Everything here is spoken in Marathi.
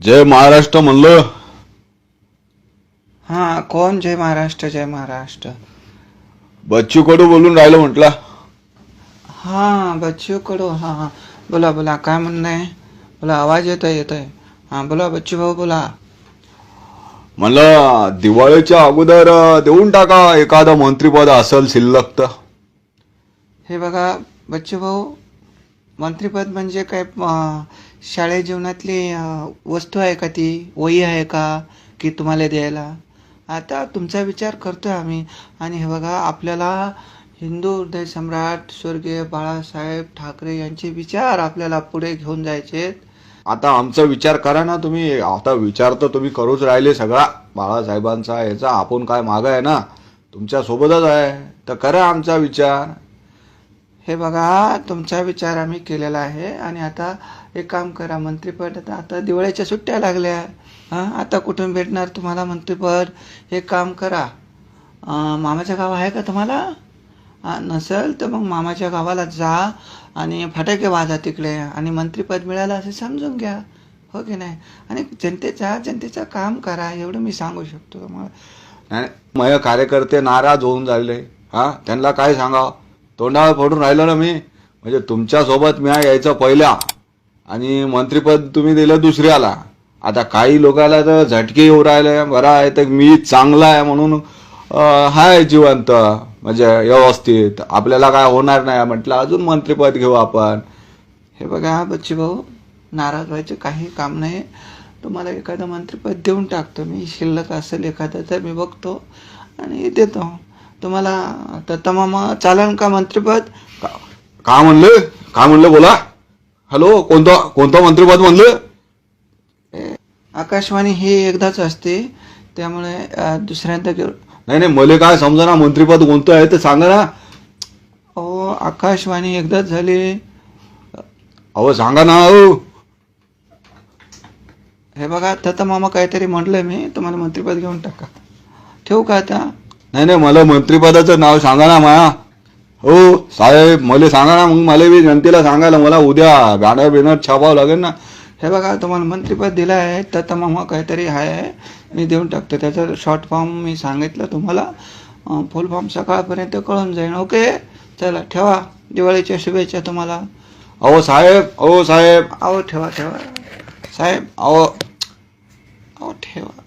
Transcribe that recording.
जय महाराष्ट्र म्हणलं. हां कोण? जय महाराष्ट्र जय महाराष्ट्र. बच्चू कडू बोलून राहिलं म्हटलं. हां बच्चू कडू हां हां. बोला बोला काय म्हणणं आहे? बोला आवाज येत आहे येत आहे हां बोला बच्चू भाऊ बोला. म्हणलं दिवाळीच्या अगोदर देऊन टाका एखादं मंत्रीपद असेल शिल्लक तर. हे बघा बच्चू भाऊ मंत्रीपद म्हणजे काय शाळे जीवनातली वस्तू आहे का ती? वही आहे का? की तुम्हाला द्यायला? आता तुमचा विचार करतोय आम्ही. आणि हे बघा आपल्याला हिंदू हृदय सम्राट स्वर्गीय बाळासाहेब ठाकरे यांचे विचार आपल्याला पुढे घेऊन जायचे. आता आमचा विचार करा ना तुम्ही. आता विचार तर तुम्ही करूच राहिले सगळा. बाळासाहेबांचा याचा आपण काय माग आहे ना? तुमच्या सोबतच आहे. तर करा आमचा विचार. हे बघा तुमचा विचार आम्ही केलेला आहे. आणि आता एक काम करा मंत्रिपद आता आता दिवाळीच्या सुट्ट्या लागल्या. हां? आता कुठून भेटणार तुम्हाला मंत्रिपद एक काम करा. मामाचं गाव आहे का तुम्हाला? नसेल तर मग मामाच्या गावाला जा आणि फटाके वाजा तिकडे आणि मंत्रिपद मिळालं असं समजून घ्या. हो की नाही? आणि जनतेचा जनतेचं काम करा एवढं मी सांगू शकतो. मग नाही कार्यकर्ते नाराज होऊन झाले. हा? त्यांना काय सांगावं? तोंडावर पडून राहिलो ना मी. म्हणजे तुमच्यासोबत मी यायचं पहिल्या. आणि मंत्रीपद तुम्ही दिलं दुसऱ्याला आता काही लोकाला तर झटके येऊ राहिले बरं आहे तर मी चांगला आहे म्हणून हाय जिवंत म्हणजे व्यवस्थित. आपल्याला काय होणार नाही म्हटलं अजून मंत्रीपद घेऊ आपण. हे बघा बच्ची भाऊ नाराज व्हायचं काही काम नाही. तुम्हाला एखादं मंत्रिपद देऊन टाकतो मी शिल्लक असेल एखादं तर मी बघतो आणि देतो. तुम्हाला तर तमाम चालेल का मंत्रिपद? का- का म्हणलं? का म्हणलं? बोला. हॅलो कोणतं कोणतं मंत्रीपद म्हणलं? आकाशवाणी ही एकदाच असते त्यामुळे अं, दुसऱ्यांदा घेऊ. नाही नाही मला काय समजा ना मंत्रीपद कोणतं आहे ते सांगा ना. अहो आकाशवाणी एकदाच झाली. अहो सांगा ना अहो. हे बघा तर मामा काहीतरी म्हटलंय मी तुम्हाला मंत्रिपद घेऊन टाका. ठेवू का आता? नाही नाही मला मंत्रीपदाचं नाव सांगा ना माया. हो साहेब मला सांगा ना मग मला बी जनतेला सांगायला मला उद्या बॅनर बिनर छापावं लागेल ना. हे बघा तुम्हाला मंत्रिपद दिलं आहे तर मामा काहीतरी आहे. मी देऊन टाकतो त्याचं शॉर्ट फॉर्म मी सांगितलं तुम्हाला. फुल फॉर्म सकाळपर्यंत कळून जाईल ओके? चला ठेवा. दिवाळीच्या शुभेच्छा तुम्हाला. अहो साहेब अहो साहेब. अहो ठेवा ठेवा. साहेब अहो. अहो ठेवा.